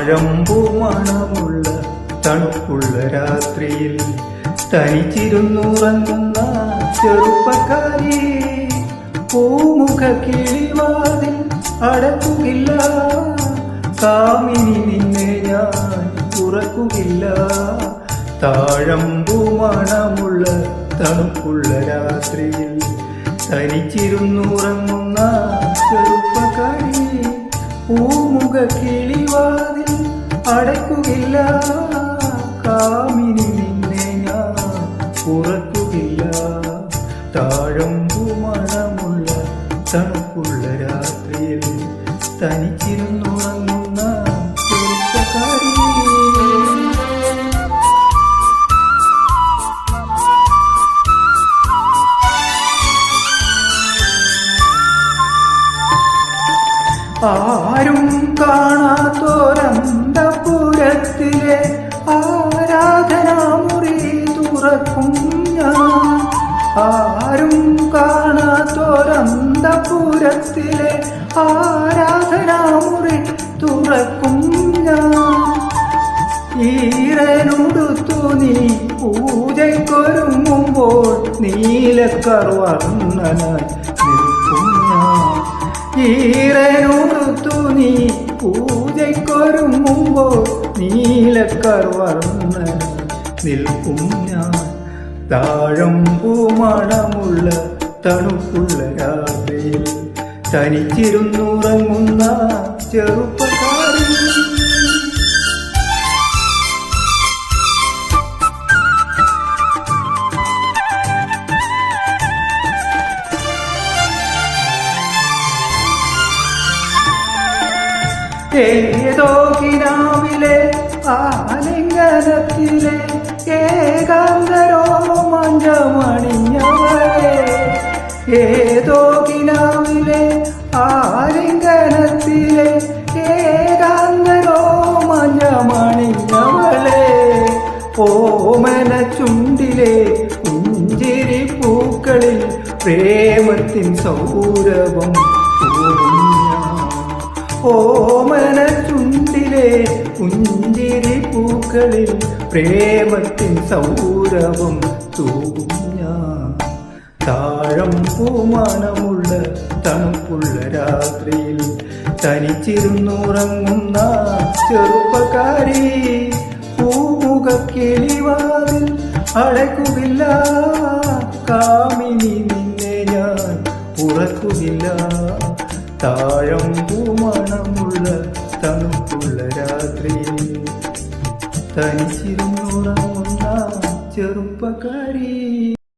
താഴമ്പു മണമുള്ള തണുപ്പുള്ള രാത്രിയിൽ തനിച്ചിരുന്നുറങ്ങുന്ന ചെറുപ്പക്കാരി പൂമുഖ കിളിവാതിൽ അടക്കുകില്ല കാമിനി നിന്നെ ഞാൻ ഉറക്കുകില്ല താഴമ്പൂ മണമുള്ള തണുപ്പുള്ള രാത്രിയിൽ തനിച്ചിരുന്നുറങ്ങുന്ന ചെറുപ്പക്കാരി പൂമുഖ കിളിവാതിൽ അടയ്ക്കുകില്ല. കാമിനി നിന്നെ ഞാൻ ഉറക്കുകില്ല. താഴമ്പു മണമുള്ള തണുപ്പുള്ള രാത്രിയിൽ തനിച്ചിരുന്നു ആരും ആരും കാണാത്തോരന്തപുരത്തിലെ ആരാധനാമുറി തുറക്കും ഞാൻ. ആരും കാണാത്തോരന്തപുരത്തിലെ ആരാധനാമുറി തുറക്കും ഞാൻ. ഈരനുടുത്തു നീ പൂജയ്ക്കൊരുങ്ങുമ്പോൾ നീലക്കർവർണനായി നിൽക്കും ഞാൻ. ഈറനുടുത്തു നീ പൂജയ്ക്കൊരുങ്ങുമ്പോൾ നീലക്കർവർണനായി നിൽക്കും ഞാൻ. താഴമ്പൂ മണമുള്ള തണുപ്പുള്ള രാത്രിയിൽ തനിച്ചിരുന്നുറങ്ങുന്ന ചെറുപ്പക്കാരി ഏതോ കിനാവിലെ ആലിംഗനത്തിലെ ഏകാന്തരോ മഞ്ചമണിഞ്ഞവളെ ഏതോ കിനാവിലെ ആലിംഗനത്തിലെ ഏകാന്തരോ മഞ്ചമണിഞ്ഞവളെ ഓമന ചുണ്ടിലെ പുഞ്ചിരി പൂക്കളിൽ പ്രേമത്തിൻ സൗരവം. ഓമന ചുണ്ടിലെ പുഞ്ചിരി പൂക്കളിൽ പ്രേമത്തിൻ സൗരവം തൂകും ഞാൻ താഴം പൂമാനമുള്ള തണുപ്പുള്ള രാത്രിയിൽ തനിച്ചിരുന്നുറങ്ങുന്ന ചെറുപ്പക്കാരി പൂമുഖ കിളിവാതിൽ കാമിനി നിന്നെ ഞാൻ ഉറക്കുകില്ല താഴം പൂമണമുള്ള തണുപ്പുള്ള രാത്രി. തനിച്ചിരുന്നുറങ്ങുന്ന ചെറുപ്പക്കാരി.